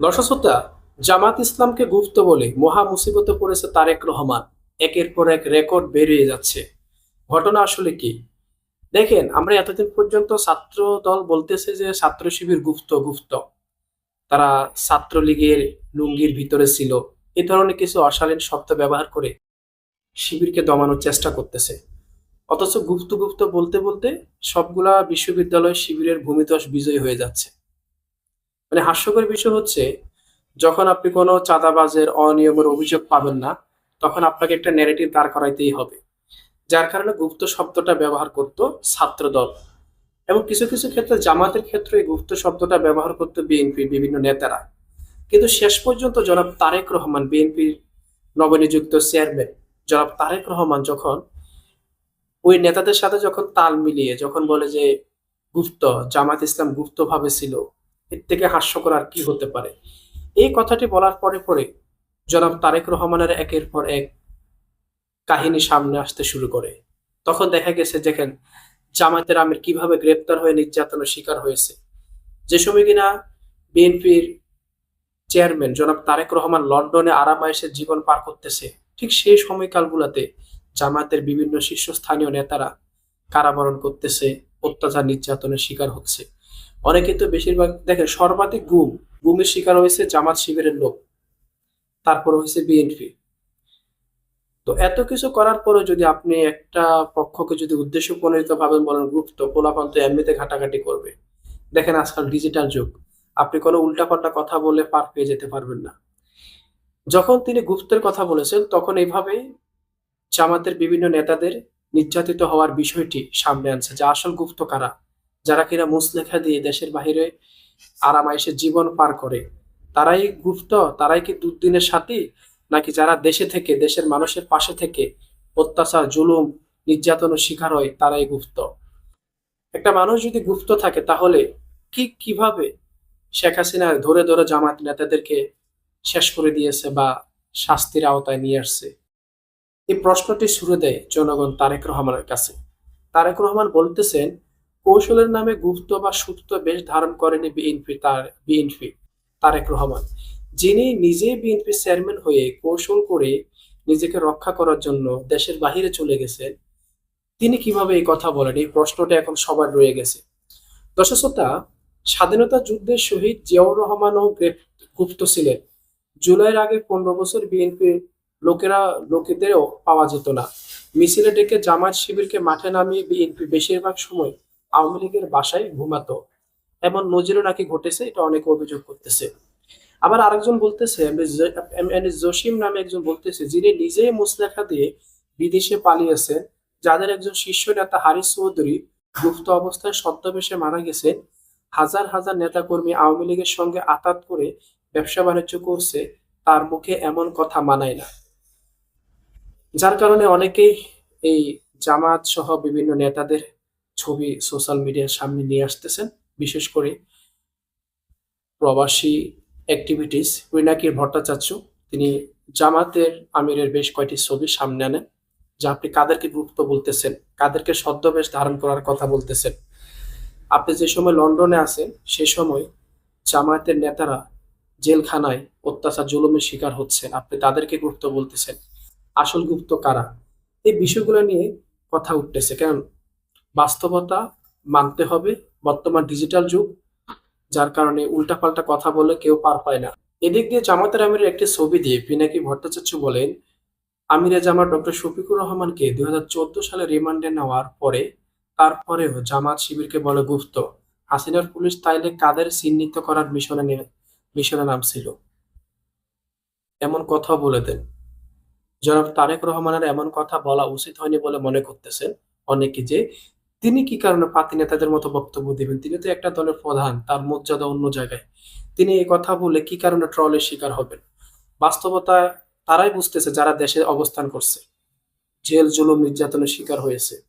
দর্শকতা জামাত ইসলামকে গুপ্ত বলে মহা মুসিবতে পড়েছে তারেক রহমান। একের পর এক রেকর্ড বেরিয়ে যাচ্ছে। ঘটনা আসলে কি? দেখেন, আমরা এতদিন পর্যন্ত ছাত্র দল বলতেছে যে ছাত্র শিবির গুপ্ত গুপ্ত। তারা ছাত্রলীগের লুঙ্গির ভিতরে ছিল। এ ধরনের কিছু অশালীন শব্দ ব্যবহার করে শিবিরকে দমানোর চেষ্টা করতেছে। অথচ গুপ্ত গুপ্ত বলতে বলতে সবগুলা বিশ্ববিদ্যালয় শিবিরের ভূমিদশ বিজয়ী হয়ে যাচ্ছে। মানে হাস্যকর বিষয় হচ্ছে, যখন আপনি কোনো চাঁদাবাজের অনিয়মের অভিযোগ পাবেন না, তখন আপনাকে একটা ন্যারেটিভ দাঁড় করাইতেই হবে, যার কারণে গুপ্ত শব্দটা ব্যবহার করত ছাত্রদল এবং কিছু কিছু ক্ষেত্রে জামাতের ক্ষেত্রে এই গুপ্ত শব্দটা ব্যবহার করতো বিএনপির বিভিন্ন নেতারা। কিন্তু শেষ পর্যন্ত জনাব তারেক রহমান, বিএনপির নবনিযুক্ত চেয়ারম্যান জনাব তারেক রহমান যখন ওই নেতাদের সাথে যখন তাল মিলিয়ে যখন বলে যে গুপ্ত, জামাত ইসলাম গুপ্তভাবে ছিল এর থেকে হাস্যকর আর কি হতে পারে? এই কথাটি বলার পরে পরে জনাব তারেক রহমানের একের পর এক কাহিনী সামনে আসতে শুরু করে। তখন দেখা গেছে, দেখেন, জামায়াতের আমির কীভাবে গ্রেপ্তার হয়ে নির্যাতনের শিকার হয়েছে। যে সময় কিনা বিএনপির চেয়ারম্যান জনাব তারেক রহমান লন্ডনে আরামায়েসে জীবন পার করতেছে, ঠিক সেই সময়কালগুলোতে জামায়াতের বিভিন্ন শীর্ষস্থানীয় নেতারা কারাবরণ করতেছে, অত্যাচার, নির্যাতনের শিকার হচ্ছে। অনেকে তো বেশিরভাগ, দেখেন, সর্বাধিক গুম। গুমের শিকার হয়েছে জামাত শিবিরের লোক। তারপর হয়েছে বিএনপি। তো এত কিছু করার পরে যদি আপনি একটা পক্ষকে যদি উদ্দেশ্য প্রণীত ভাবেন বলেন পোলাপান তো এমনিতে ঘাটাঘাটি করবে। দেখেন আজকাল ডিজিটাল যুগ। আপনি কোনো উল্টাপাল্টা কথা বলে পার পেয়ে যেতে পারবেন না। যখন তিনি গুপ্তের কথা বলেছেন, তখন এইভাবেই জামাতের বিভিন্ন নেতাদের নির্যাতিত হওয়ার বিষয়টি সামনে আনছে যে আসল গুপ্ত কারা? যারা কিনা মুসলেখা দিয়ে দেশের বাহিরে আরামাইসে জীবন পার করে, তারাই গুপ্ত, তারাই কি দুর্দিনের সাথী? নাকি যারা দেশে থেকে, দেশের মানুষের পাশে থেকে অত্যাচার, জুলুম, নির্যাতনের শিকার হয়, তারাই গুপ্ত? একটা মানুষ যদি গুপ্ত থাকে, তাহলে কি কীভাবে শেখ হাসিনা ধরে ধরে জামাত নেতাদেরকে শেষ করে দিয়েছে বা শাস্তির আওতায় নিয়ে আসছে? এই প্রশ্নটি শুরু দেয় জনগণ তারেক রহমানের কাছে। তারেক রহমান বলতেছেন কৌশলের নামে গুপ্ত বা সুপ্ত বেশ ধারণ করেনি বিএনপি তার বিএনপি তারেক রহমান। যিনি নিজে বিএনপি চেয়ারম্যান হয়ে কৌশল করে নিজেকে রক্ষা করার জন্য দেশের বাহিরে চলে গেছেন, তিনি কীভাবে এই কথা বলেন? এই প্রশ্নটা এখন সবার রয়ে গেছে। দর্শকতা স্বাধীনতা যুদ্ধের শহীদ জিয়াউর রহমানও গুপ্ত ছিলেন। জুলাইয়ের আগে পনেরো বছর বিএনপির লোকেরা, লোকেদেরও পাওয়া যেত না। মিছিলে ডেকে জামাত শিবিরকে মাঠে নামিয়ে বিএনপি বেশিরভাগ সময় আওয়ামী লীগের বাসায় ঘুমাতো। এমন নজিরও নাকি ঘটেছে, এটা অনেকে অভিযোগ করতেছে। আবার আরেকজন বলতেছে জসিম নামে একজন বলতেছে, যিনি নিজেই মুসলেখা দিয়ে বিদেশে পালিয়েছেন, যাদের একজন শীর্ষ নেতা হারিস চৌধুরী গুপ্ত অবস্থায় ছদ্মবেশে মারা গেছেন হাজার হাজার নেতাকর্মী আওয়ামী লীগের সঙ্গে আতাত করে ব্যবসা বাণিজ্য করছে, তার মুখে এমন কথা মানায় না। যার কারণে অনেকেই এই জামাত সহ বিভিন্ন নেতাদের ছবি সোশ্যাল মিডিয়ার সামনে নিয়ে আসতেছেন। বিশেষ করে প্রবাসী অ্যাক্টিভিটিস পিনাকির ভট্টাচার্য, তিনি জামাতের আমিরের বেশ কয়টি ছবি সামনে আনেন, যা আপনি কাদেরকে গুরুত্ব বলতেছেন, কাদেরকে ছদ্মবেশ ধারণ করার কথা বলতেছেন। আপনি যে সময় লন্ডনে আছেন, সে সময় জামায়াতের নেতারা জেলখানায় অত্যাচার, জুলুমের শিকার হচ্ছেন। আপনি তাদেরকে গুরুত্ব বলতেছেন। আসল গুপ্ত কারা? এই বিষয়গুলো নিয়ে কথা উঠতেছে। কারণ বাস্তবতা মানতে হবে বর্তমান ডিজিটাল যুগ, যার কারণে উল্টাপাল্টা কথা বলে কেউ পার পায় না। এদিক দিয়ে জামাতের আমিরের একটি ছবি দিয়ে পিনাকি ভট্টাচার্য বলেন, আমিরে জামাত ডক্টর শফিকুর রহমানকে দুই সালে রিমান্ডে নেওয়ার পরে, তারপরেও জামাত শিবিরকে বলে গুপ্ত। হাসিনার পুলিশ তাইলে কাদের চিহ্নিত করার মিশনে মিশনে নামছিল? এমন কথা বলে দেন। জনাব তারেক রহমানের এমন কথা বলা উচিত হয়নি বলে মনে করতেছেন অনেকে যে তিনি কি কারণে পাতি নেতাদের মতো বক্তব্য দিবেন? তিনি তো একটা দলের প্রধান, তার মর্যাদা অন্য জায়গায়। তিনি এই কথা বলে কি কারণে ট্রলের শিকার হবেন? বাস্তবতা তারাই বুঝতেছে যারা দেশে অবস্থান করছে। জেল, জুলুম, নির্যাতনের শিকার হয়েছে।